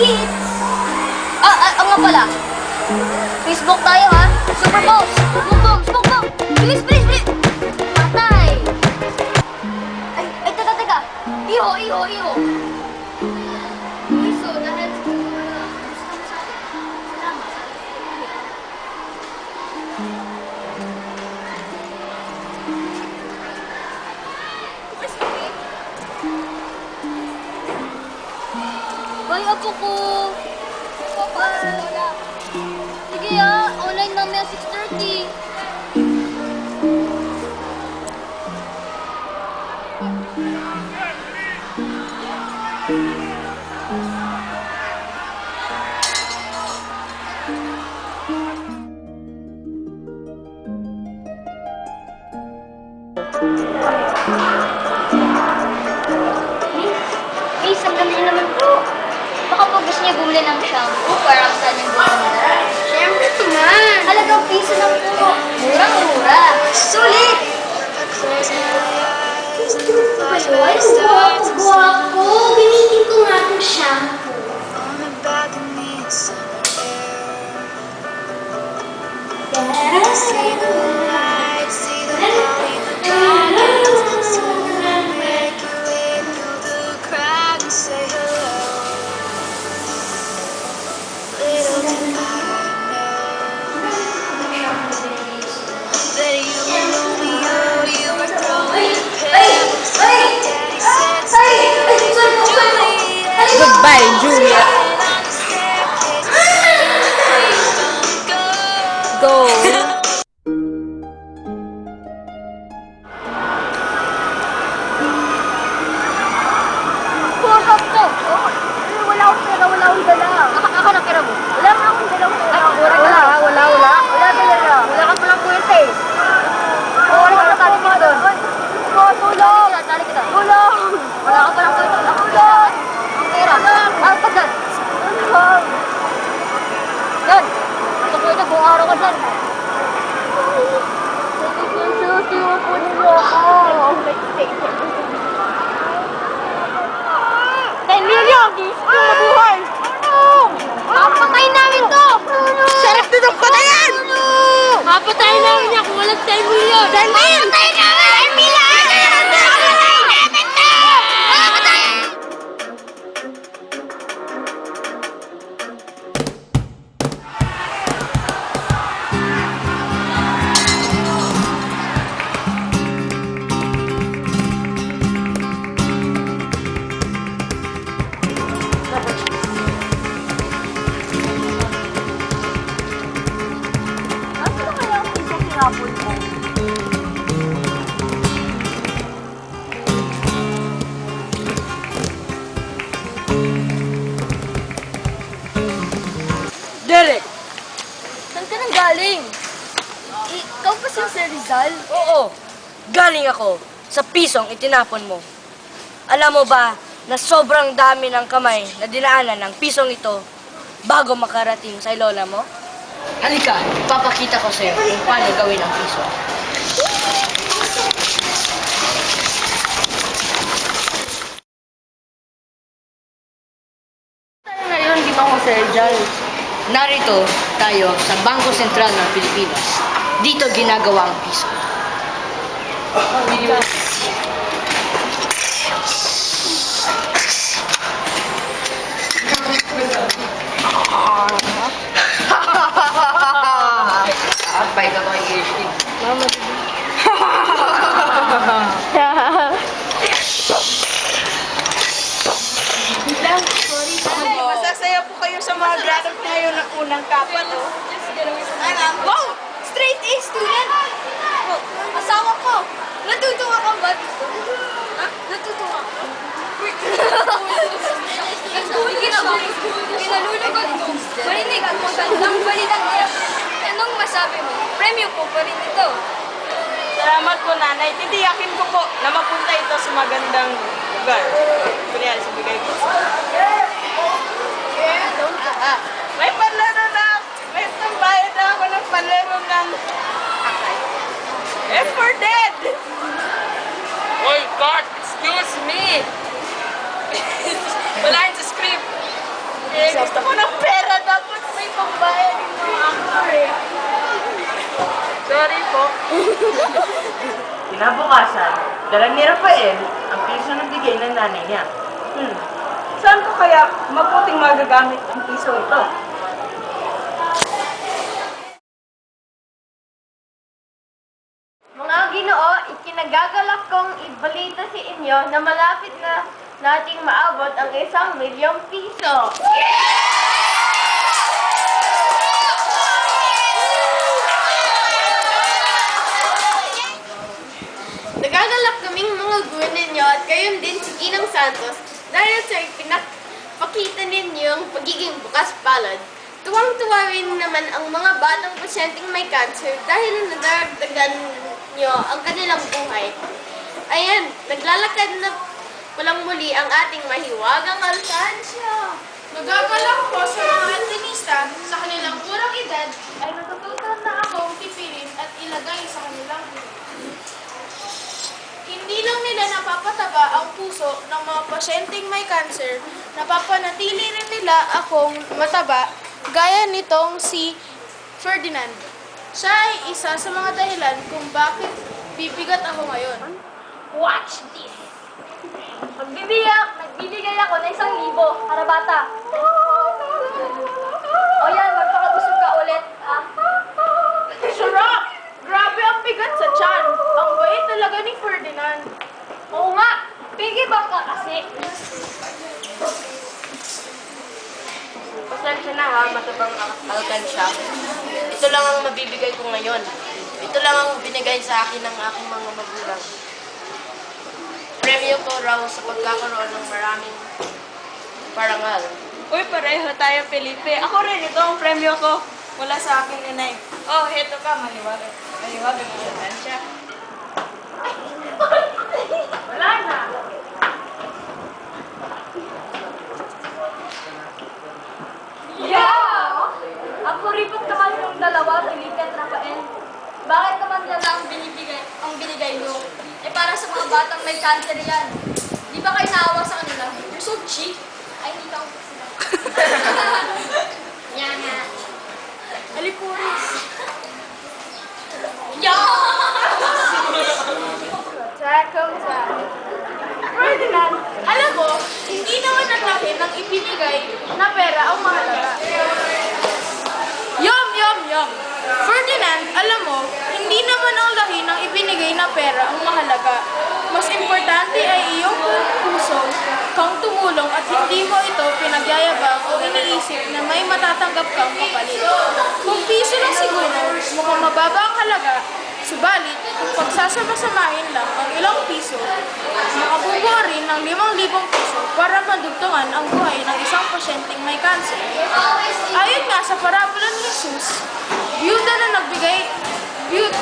kids. Ah, ah, ah, nga pala. Facebook tayo, ha? Super Boss! Bumbong! Bumbong! Bilis, bilis, bilis! Patay! Ay, ay, teka, teka! Iho, iho, iho! Ah, online mamaya 6.30. Eh, sandali naman po. Baka po gusto niya bumili ng shampoo para sa yung gumanda. Naman. Halagang piso lang po. Murang-mura. Sulit! Ay, guwapo, guwapo. Go. Pusap to! Wala akong pera, wala akong dala. Ako na pera mo? Wala nga akong dalang pera. Ay, wala, wala, wala, wala. Wala talaga. Wala ka palang kwenta eh. Oo, wala ka tali kita doon. Oo, tulong! Tali kita. Tulong! Wala ka palang kwenta. Tulong! Ang pera. Ang pagdan. Tulong! Yan! Ito ko ito, buong araw ka dyan. Susi mo po niyo ako. 10 million! Gusto ko mabuhay! Papatayin namin to! Sarap din ang patayan! Papatayin namin niya kung walang 10 million! 10 million! Papatayin namin! 10 million! Papatayin namin to! Papatayin! Ano na kaya ang piso kinapon ko? Derek! Saan ka nang galing? Ikaw pa si Sir Rizal? Oo. Galing ako sa pisong itinapon mo. Alam mo ba na sobrang dami ng kamay na dinaanan ng pisong ito bago makarating sa lola mo? Halika, papakita ko sa'yo kung paano gawin ang piso. Jose Rizal? Narito tayo sa Bangko Sentral ng Pilipinas. Dito ginagawa ang piso. Abay ka kay Ashley. Mama, Ay, masasaya po kayo sa mga graduate ngayon ng unang kapat, oh. Ano? Wow! Straight A student! Oh, asawa ko! Natutuwa ka ba dito? Ha? Natutuwa ka? Kinalulugod ko. Marinig ang magandang balitang. Anong masabi mo? Premyo po pa rin ito. Salamat po nanay. Titiyakin ko po na mapunta ito sa magandang lugar. Kunyari sa bigay ko. May panlaro na. May tambayad na ako ng panlaro ng. F for dead! Oy, God, excuse me! Wala yung script. Eh, gusto ko ng pera. Dapat may pambayad yung mga actor eh. Sorry po. Kinabukasan, dala ni Rafael ang piso na bigay ng nanay niya. Hmm. Saan ko kaya mabuting magagamit ang piso ito? Kong ibalita sa inyo na malapit na nating maabot ang isang milyong piso. Nagagalak kaming mga guro ninyo at gayon din si Ginang Santos dahil sa pinapakita ninyong pagiging bukas palad. Tuwang-tuwa rin naman ang mga batang pasyenteng may cancer dahil nadagdagan nyo ang kanilang buhay. Ayan, naglalakad na walang muli ang ating mahiwagang alkansya. Nagagalak ko sa mga antinista sa kanilang murang edad ay natutunan na akong tipirin at ilagay sa kanilang. Hindi lang nila napapataba ang puso ng mga pasyenteng may cancer, napapanatili rin nila akong mataba gaya nitong si Ferdinand. Siya ay isa sa mga dahilan kung bakit bibigat ako ngayon. Watch this! Magbibiyak, nagbibigay ako ng isang libo para bata. O yan, magpakabusog ka ulit. Ah. Sarap! Grabe ang bigat sa tiyan. Ang bait talaga ni Ferdinand. Oo nga, piggy bank ka kasi. Pasensya na ha, matabang alkansya. Ito lang ang mabibigay ko ngayon. Ito lang ang binigay sa akin ng aking mga magulang. Premyo ko raw sa pagkakaroon ng maraming parangal. Uy, pareho tayo, Felipe. Ako rin, ito ang premyo ko mula sa aking inay. Oh, heto ka, maliwanag. Maliwanag ang siya. Wala na. Yeah! Ang kuripot naman yung dalawa, Felipe at Rafael. Bakit naman nila ang binibigay, ang binigay mo? Eh para sa mga batang may cancer yan. Di ba kayo naawa sa kanila? Cheap. Ay, hindi ako sila. Yan nga. Alipuris. Second Ferdinand, alam mo, hindi naman ang laki ng ibinigay na pera ang mahalaga. Ang laki ng ibinigay na pera ang mahalaga. Mas importante ay iyong puso kang tumulong at hindi mo ito pinagyayabang o iniisip na may matatanggap kang kapalit. Kung piso lang siguro, mukhang mababa ang halaga, subalit kung pagsasama-samahin lang ang ilang piso, makabubuo rin ng limang libong piso para madugtungan ang buhay ng isang pasyenteng may cancer. Ayon nga sa parabola ni Jesus, byuda na nagbigay byud,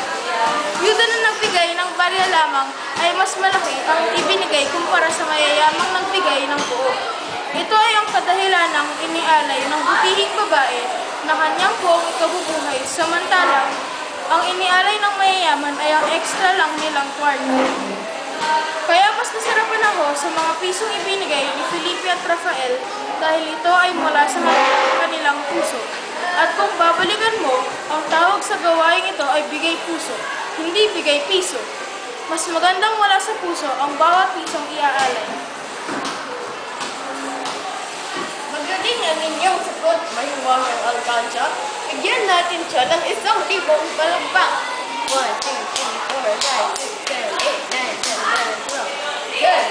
byuda na nagbigay ng barya lamang ay mas malaki ang ibinigay kumpara sa mayayamang nagbigay ng buo. Ito ay ang kadahilan ng inialay ng butihing babae na kanyang buong ikabubuhay samantalang ang inialay ng mayayaman ay ang extra lang nilang kwarta. Kaya mas nasarapan ako sa mga pisong ibinigay ni Felipe at Rafael dahil ito ay mula sa kanilang puso. At kung babalikan mo, ang tawag sa gawain ito ay bigay puso, hindi bigay piso. Mas magandang wala sa puso ang bawat pisong iaalay. Magaling ang inyong sagot, mahiwagang alkansya. Bigyan natin siya ng isang libong palakpak. 1, 2, 3, 4, 5, 6, 7, 8, 9, 10, 11, 12. Good,